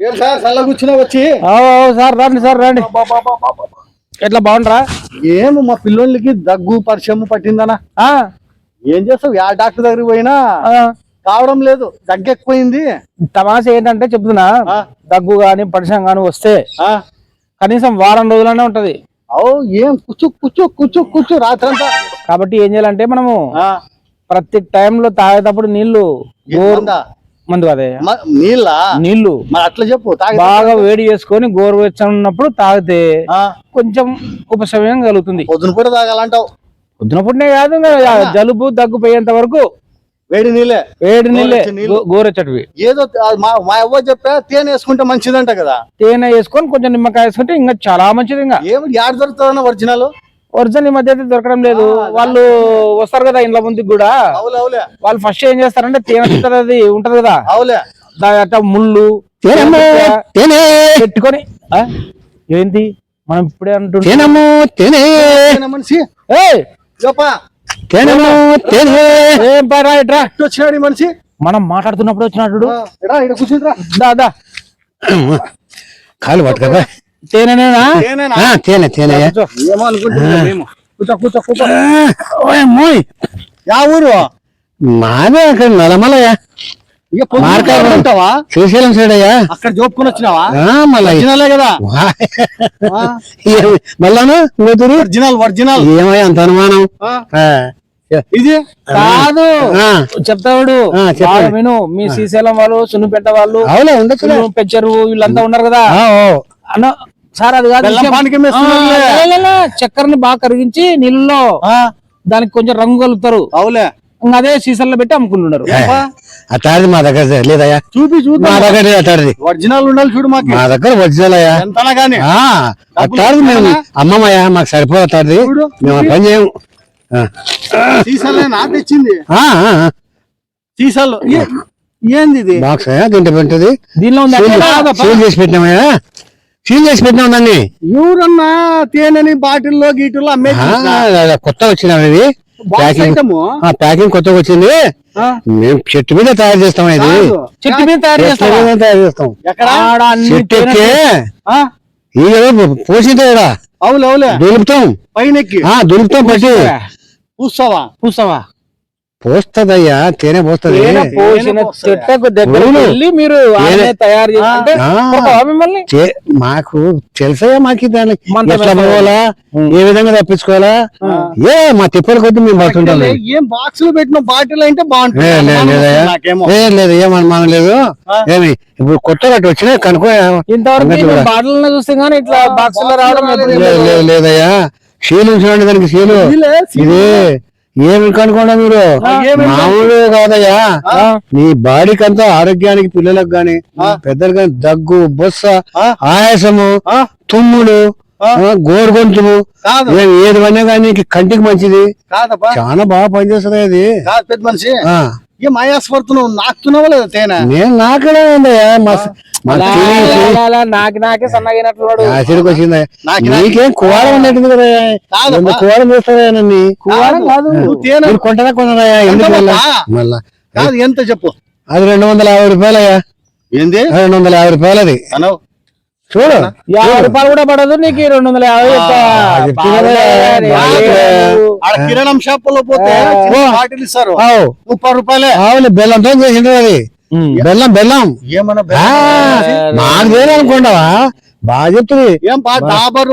ఏం సార్ కూర్చున్నా వచ్చి? సార్ రండి సార్ రండి. ఎట్లా బాగుండరా? ఏం మా పిల్లోళ్ళకి దగ్గు పరిచయం పట్టిందనా? ఆ, ఏం చేస్తావు? యా డాక్టర్ దగ్గరికి పోయినా? ఆ. కావడం లేదు దగ్గు ఎక్కువైంది తమాషా ఏంటంటే చెప్తున్నా. దగ్గు గాని పరిచయం గాని వస్తే ఆ. కనీసం వారం రోజులనే ఉంటది. ఓ ఏం? కూర్చో కూర్చో కూర్చో కూర్చో రాత్రంతా. కాబట్టి ఏం చేయాలంటే మనము ప్రతి టైంలో తాగేటప్పుడు నీళ్ళు మందా? అదే. నీళ్ళ? నీళ్ళు మరి అట్లా చెప్పు బాగా వేడి చేసుకొని గోరువెచ్చని ఉన్నప్పుడు తాగితే కొంచెం ఉపశమనం కలుగుతుంది. పొద్దున పూట తాగాలంటావు. పొద్దున పుట్టినే కాదు జలుబు దగ్గు పోయేంత వరకు వేడి నీళ్ళే. వేడి నీళ్ళే గోరెచ్చటివి ఏదో మా అవ్వ చెప్పా తేనె వేసుకుంటే మంచిదంట కదా. తేనె వేసుకొని కొంచెం నిమ్మకాయ వేసుకుంటే ఇంకా చాలా మంచిది ఇంకా. ఏమి యాడ దొరుకుతుందన్న ఒరిజినల్? ఒరిజినల్ ఈ మధ్య అయితే దొరకడం లేదు. వాళ్ళు వస్తారు కదా ఇంట్లో ముందుకు కూడా. అవులే అవులే. వాళ్ళు ఫస్ట్ ఏం చేస్తారంటే తేనె అది ఉంటది కదా. అవులే. దాని అట్ట ముళ్ళు పెట్టుకొని? ఏంటి మనం ఇప్పుడే అంటుంటే మనిషి. మనం మాట్లాడుతున్నప్పుడు వచ్చినట్టు దా కాలు పట్టుకదా తేనెనేనా? తేనె తేనె. మోయ్ యా ఊరు? మాదే అక్కడ నలమలయ్యా. శ్రీశైలం సైడ్ అయ్యా. అక్కడ జోపుకొని వచ్చినావా మళ్ళా కదా. మళ్ళాను? Original original. ఏమయ్యా అంత అనుమానం? ఇది? కాదు. ఆ, చెప్తాడు విను మీ శ్రీశైలం వాళ్ళు సున్నిపెట్ట వాళ్ళు పెంచరు వీళ్ళంతా ఉన్నారు కదా. అన్న సార్ అది కాదు లే, లే, లే, చక్కెరని బాగా కరిగించి నీళ్ళలో దానికి కొంచెం రంగు కలుపుతారు. అవులే. అదే సీసన్లో పెట్టి అమ్ముకుంటున్నారు? అట్టాడిది మా దగ్గర లేదయ్యా. చూపి మా చూద్దాం దగ్గర అట్టాడిది ఒరిజినల్ ఉండాలి చూడు మాకు. మా దగ్గర ఒరిజినల్ అయ్యా. అట్టాడిది మేము అమ్మమ్మయ్యా మాకు సరిపోదు చూడు, మేము పని చేయము. సీసాలేనా తెచ్చింది. ఆ, ఆ, ఆ. సీసాలు. ఏ- ఏంది ఇది? బాక్స్ దీంట్లో పెట్టది దీనిలో చేసి పెట్టినామయ్యా. సీల్ చేసి పెట్టినాం దాన్ని ఎవరన్నా తేనెని బాటిల్లో గీటిల్లో అమ్మేది ఆ, కొత్త వచ్చినాం ఇది. ప్యాకింగ్. ప్యాకింగ్ కొత్తగా వచ్చింది. మేము చెట్టు మీద తయారు చేస్తాం ఇది. చెట్టు మీద తయారు? మీద తయారు చేస్తాం. ఎక్కడ? ఆడ అన్ని చెట్టు ఎక్కి. అవులే అవులే దులుపుతాం. పైన దులుపుతాం పట్టి. కూర్చోవా? చూస్తావా పోస్తదయ్యా తేనె పోస్తది. పోసిన చెట్టుకు దగ్గర. వెళ్ళి మీరు తయారు చేసుకుంటే ఆ. కొడతావా మిమ్మల్ని చే- మాకు తెలుసయ్యా మాకు దాన్ని ఎట్లా? పోవాలా? ఏ విధంగా తప్పించుకోవాలా? ఏ మా తిప్పల కొద్ది మేము పడుతుంటాం ఏం బాక్స్లో పెట్టిన బాటిల్ అంటే బాగుంటుంది. ఏ, లేదు ఏం అనుమానం లేదు. ఏమి ఇప్పుడు కొత్తగా అటు వచ్చినా కనుక్కో ఇంతవరకు. బాటలను చూస్తే గానీ ఇట్లా బాక్స్లో రావడం ఎప్పుడు లేదు. లేదు. లేదు లేదయ్యా. శీలు చూడండి దానికి శీలు ఇదిలే, ఇది. ఏమి కనుకోండి మీరు? మామూలు కాదయ్యా. నీ బాడీకి అంతా ఆరోగ్యానికి పిల్లలకు గాని పెద్దలకు గాని దగ్గు బొస్స. ఆయాసము గోరుగొంతులు కాదు. ఏం ఏది పడినా కానీ నీకు కంటికి మంచిది. చాలా బాగా పనిచేస్తుంది అది. పెద్ద మనిషి. ఆ. ఏం ఆయాసపడుతున్నావు నాకుతున్నావా లేదా తేనె? నేను నాకడే ఉందయ్యా. నాకి నాకే సన్నగినట్లు వాడు యాసిడ్కి వచ్చింది నాకు- నీకేం. కువారం ఉన్నట్టుంది కదా కువారం నన్ను? కువారం కాదు. నువ్వు తేనె? ఎందుకు? మళ్ళా? కాదు ఎంత చెప్పు. అది రెండు వందల యాభై రూపాయలయ్యా. ఏంది? రెండు వందల యాభై రూపాయలు అది అనవు చూడు యాభై రూపాయలు కూడా పడదు నీకు రెండు వందల యాభై కిరాణం షాప్లో పోతే బాటిల్ ఇస్తారు. ముప్పై రూపాయలే. అవును బెల్లంతో చేసిండ్రు అది. ఉమ్. బెల్లం బెల్లం. ఏమన్నా దేని అనుకోండావా బాగా చెప్తుంది. ఏం బా డాబర్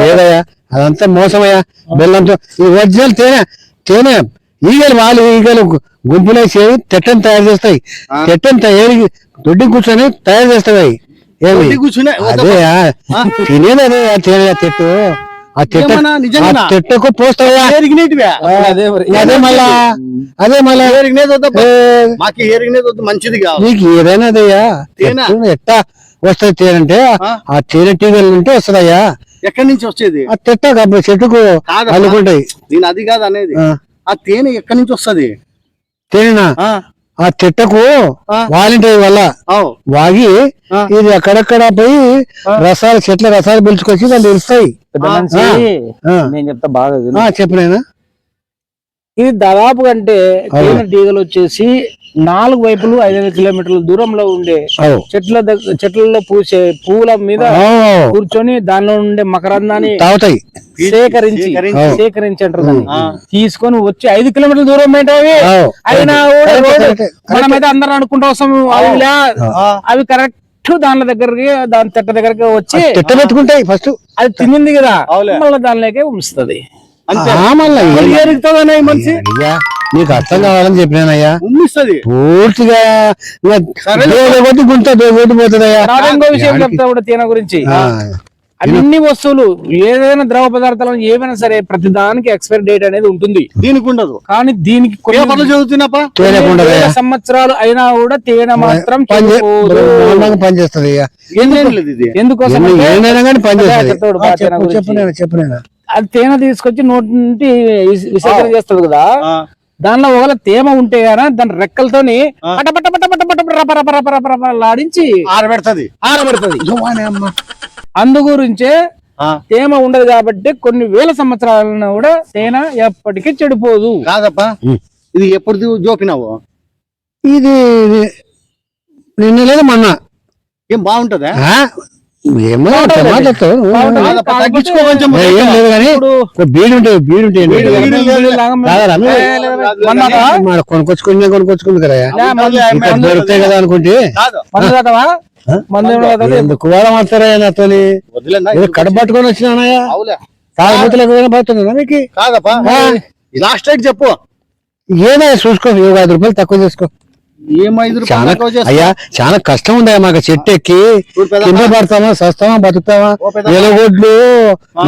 లేదయ్యా అదంతా మోసమయ్యా. బెల్లంతో ఈ ఒరిజినల్ తేనె తేనె ఈగలు వాళ్ళు ఈగలు గు- గుంపులేసి తెట్టని తయారు చేస్తాయి. తెట్టని తయారు దొడ్డి కూర్చొని తయారు చేస్తాయి ఏమి అదే తినేది అదే ఆ తేనె ఆ చెట్టు ఆ చెట్టు? ఆ చెట్టుకు పోస్తాయా అదే మళ్ళా అదే మళ్ళా. మంచిది నీకు ఏదైనా అదయ్యా ఎట్టా వస్తుంది తేనె అంటే ఆ? తేనె టీగలు ఉంటే వస్తుందయ్యా. ఎక్కడి నుంచి వచ్చేది? ఆ గబ్బ- చెట్టుకు. అల్లుకుంటాయి. నేను అది కాదు అనేది. ఆ. తేనె ఎక్కడి నుంచి వస్తది తేనెనా ఆ, ఆ. వాలింటాయి వల్ల వాగి. ఇది అక్కడక్కడ పోయి రసాలు చెట్ల రసాలు పిలుచుకొచ్చి దాన్ని తెలుస్తాయి. నేను చెప్తా బాగా చెప్పినైనా ఇది దాదాపు అంటే తేనె తీగలు వచ్చేసి నాలుగు వైపులు ఐదైదు కిలోమీటర్ల దూరంలో ఉండే. చెట్ల చెట్లలో పూసే పూల మీద కూర్చొని దానిలో ఉండే మకరందాన్ని సేకరించి సేకరించి. అంటారు. తీసుకొని వచ్చి ఐదు కిలోమీటర్ల దూరం ఏంటవి. అయినా మనమైతే అందరం అనుకుంటూ వస్తాం అవి అవి కరెక్ట్ దాని దగ్గరికి దాని చెట్ట దగ్గరికి వచ్చి చెట్ట పెట్టుకుంటాయి ఫస్ట్. అది తినింది కదా. మళ్ళీ దానిలోకే ఉంచుతుంది. మనిషి. నీకు అర్థం కావాలని చెప్పినానయ్యా. ఉమ్మిస్తుంది. పూర్తిగా గుంట పోతుందయ్యా. విషయం చెప్తా కూడా తేనె గురించి. ఆ, అన్ని వస్తువులు ఏదైనా ద్రవ పదార్థాలు ఏమైనా సరే ప్రతి దానికి ఎక్స్పైరీ డేట్ అనేది ఉంటుంది. దీనికి ఉండదు. కానీ దీనికి సంవత్సరాలు అయినా కూడా తేనె మాత్రం పని చే- చెడిపోదు. బ్రహ్మాండంగా పని చేస్తుంది అయ్యా ఏం లేదు ఇది? ఎందుకోసం చెప్పు అది తేనె తీసుకొచ్చి నోటి నుండి విస- విసర్జన చేస్తుంది కదా. ఆ, దానిలో ఒకవేళ తేమ ఉంటే గానా దాని రెక్కలతోని పట పట పట పట పట పట రప రప రప రప రప లాడించి ఆరబెడతది. ఆరబెడుతుంది. అందు గురించే ఆ, తేమ ఉండదు కాబట్టి కొన్ని వేల సంవత్సరాలను కూడా తేనె ఎప్పటికీ చెడిపోదు. కాదప్పా. ఇది ఎప్పుడు జోకినావు ఇది నిన్న లేదు మొన్న? ఏం బాగుంటదా? ఆ? ఏమో ఏ, లేదు కానీ బీడు ఉంటాయి బీడు ఉంటాయి? మన కొనుక్కొచ్చుకుంది కదా. ఇక్కడ దొరుకుతాయి కదా అనుకుంటే? ఏమైనా? ఎందుకు వాడ మాడతారా నాతోని వదిలేనా ఏదో కడప పట్టుకొని వచ్చినానయ్యా తాగుబోతులకు పోతుందా మీకు? కాదప్పా. లాస్ట్ రేట్ చెప్పు. ఏదో చూసుకో ఐదు రూపాయలు తక్కువ చేసుకో. చేస్తా? అయ్యా చాలా కష్టం ఉందా మాకు చెట్టు ఎక్కి. కింద పడతామా సస్తామా బతుకుతామా. ఎలగొడ్లు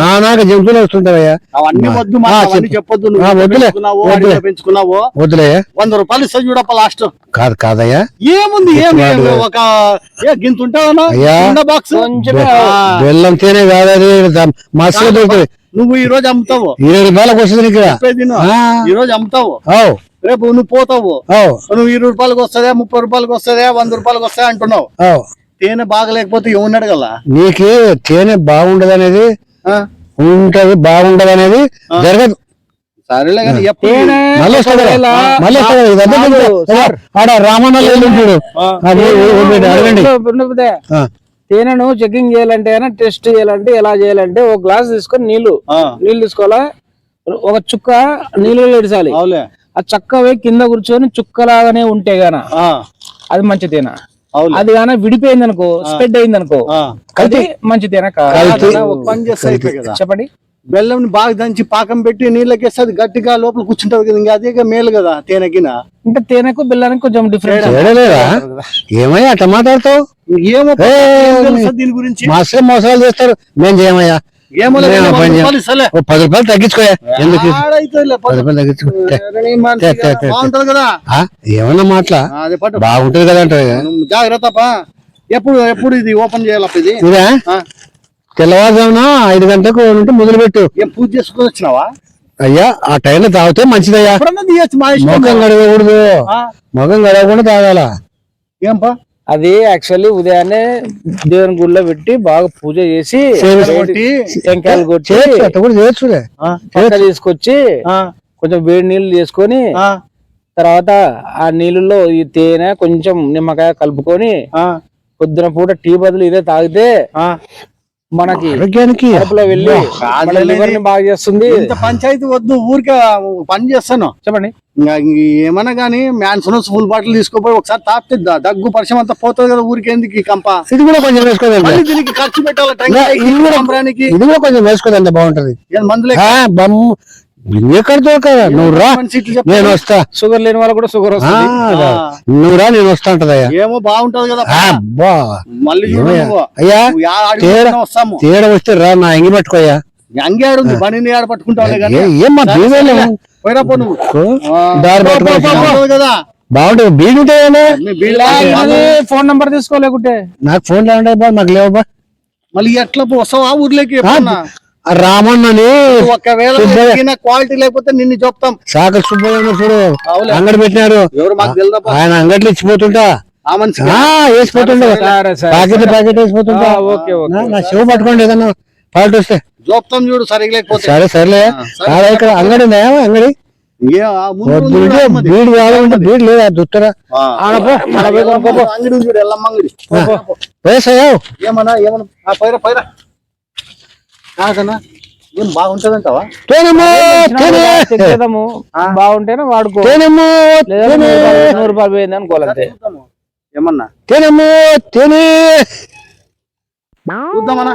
నానాక జంతువులు వస్తుంటావయ్యా అవన్నీ వద్దు ఆ, మా అవన్నీ చెప్పు. చెప్పొద్దు ఆ, నువ్వు వద్దులే, పెంచుకున్నావు వద్దులే. అడిగిన పెంచుకున్నావు వద్దులే వంద రూపాయలు ఇస్తా చూడప్ప లాస్ట్ కాదు కాదయ్యా ఏముంది. ఒక ఏ గింత ఉంటావా అయ్యా. చిన్న బాక్స్ బెల్లం తేనే కాదు అది మస్తు నువ్వు ఈ రోజు అమ్ముతావు ఇరవై రూపాయలకు వస్తుంది ఇక్కడ. ఈ రోజు అమ్ముతావు రేపు నువ్వు పోతావు. నువ్వు ఇరవై రూపాయలకు వస్తుందా ముప్పై రూపాయలకు వస్తుందా వంద రూపాయలకు వస్తాయా అంటున్నావు. తేనె బాగలేకపోతే ఏమన్నాడు కదా నీకు తేనె బాగుండదు అనేది ఉంటది బాగుండదు అనేది జరగదు. సరేలే కానీ వస్తా వస్తా. ఆడ అడగండి. తేనెను చెకింగ్ చేయాలంటే టెస్ట్ చేయాలంటే ఎలా చేయాలంటే ఒక గ్లాస్ తీసుకొని నీళ్ళు నీళ్ళు తీసుకోవాలా? ఒక చుక్క నీళ్ళు ఇడిచాలి. అవులే ఆ చక్క పోయి కింద కూర్చొని చుక్కలాగానే ఉంటే గాన? ఆ, అది మంచి తేనె అది గాన విడిపోయింది అనుకో స్ప్రెడ్ అయింది అనుకో. అది మంచి తేనె కాదు కల్తీ. కాదన్నా, ఒక పని చేస్తే అయిపోయి కదా. చెప్పండి. బెల్లం బాగా దంచి పాకం పెట్టి నీళ్ళకేస్తే అది గట్టిగా లోపల కూర్చుంటది కదా ఇంకా అదే మేలు కదా తేనెకిన అంటే తేనెకు బెల్లానికి కొంచెం డిఫరెంట్ ఏమయ్యా అట్లా మాట్లాడతావు ఏమో దీని గురించి? మాసే మోసాలు చేస్తారు. మేము చేయమయ్యా? పది రూపాయలు తగ్గించుకోయా ఎందుకు? పది. రూపాయలు తగ్గించుకో. ఏమన్నా మాటలా? బాగుంటది కదా నువ్వు జాగ్రత్త ఎప్పుడు ఎప్పుడు ఇది ఓపెన్ చేయాలప్ప ఇది? ఇదా? తెల్లవారుజామున ఐదు గంటలకు ఉంటే మొదలు పెట్టు పూజ చేసుకుని వచ్చినావా? అయ్యా ఆ టైంలో తాగితే మంచిదయ్యా. ముఖం గడవకూడదు ముఖం గడవకుండా తాగాల? ఏం పా అది యాక్చువల్లీ ఉదయాన్నే దేవుని గుళ్ళో పెట్టి బాగా పూజ చేసి టెంకాయలు కొట్టి తీసుకొచ్చి ఆ, కొంచెం వేడి నీళ్ళు చేసుకొని తర్వాత ఆ నీళ్ళలో ఈ తేనె కొంచెం నిమ్మకాయ కలుపుకొని ఆ, పొద్దున పూట టీ బదులు ఇదే తాగితే. మనకి ఆరోగ్యానికి వెళ్ళి ని బాగా చేస్తుంది. ఇంత పంచాయతీ వద్దు ఊరికే పని చేస్తాను. చెప్పండి. ఏమన్నా గానీ మ్యాన్సన్ ఫుల్ బాటిల్ తీసుకోపోయి ఒకసారి తాపితే దగ్గు పరిచయం అంతా పోతుంది కదా ఊరికి ఎందుకు ఈ కంప? ఇది కూడా కొంచెం వేసుకోదండి. దీనికి ఖర్చు పెట్టాలి ఇది కూడా- టెంకాయకి ఇది కూడా కొంచెం వేసుకోదండి బాగుంటది. మందులే ఎక్కడ దొరకదా నువ్వు రా. నేను వస్తా. షుగర్ లేని వాళ్ళకి కూడా షుగర్ ఆ. నువ్వు రా నేను వస్తా ఉంటదయ్యా ఏమో బాగుంటది కదా ఆ. అయ్యా తేడా పెట్టినా వస్తాము. తేడా వస్తే రా నా ఎంగి పట్టుకోయా అంగేడుంది బండిని ఆడ ఏ- ఏమ్మా బీవేలు పోయిరా పో నువ్వు. ఆ, దారి పో, పో, పట్టుకొని పో, పో, కదా. బాగుంటుంది బీడు ఫోన్ నంబర్ తీసుకోలేకుంటే నాకు ఫోన్ లేవండి బా మాకు లేవు బా మళ్ళీ ఎట్లా వస్తావా ఊర్లోకి ఆ రామన్నని ఒకవేళ క్వాలిటీ లేకపోతే నిన్ను చెప్తాం. సాకల సుబ్బయ్య చూడు అంగడి పెట్టినాడు. ఆయన అంగట్లో ఇచ్చిపోతుంటా. వేసిపోతుండే. Packet packet వేసిపోతుంటా. నా చెవు పట్టుకోండి ఏదన్నా ఫాల్ట్ వస్తే. చూపుతాం చూడు సరే సరేలే. ఇక్కడ అంగడి ఉందా? అంగడి? కాదన్నా? ఏం బాగుంటది అంటావా బాగుంటేనే వాడుకో. నూరు రూపాయలు పోయింది అనుకోవాలంతే ఏమన్నా? తేనెము తేనే. చూద్దామన్నా.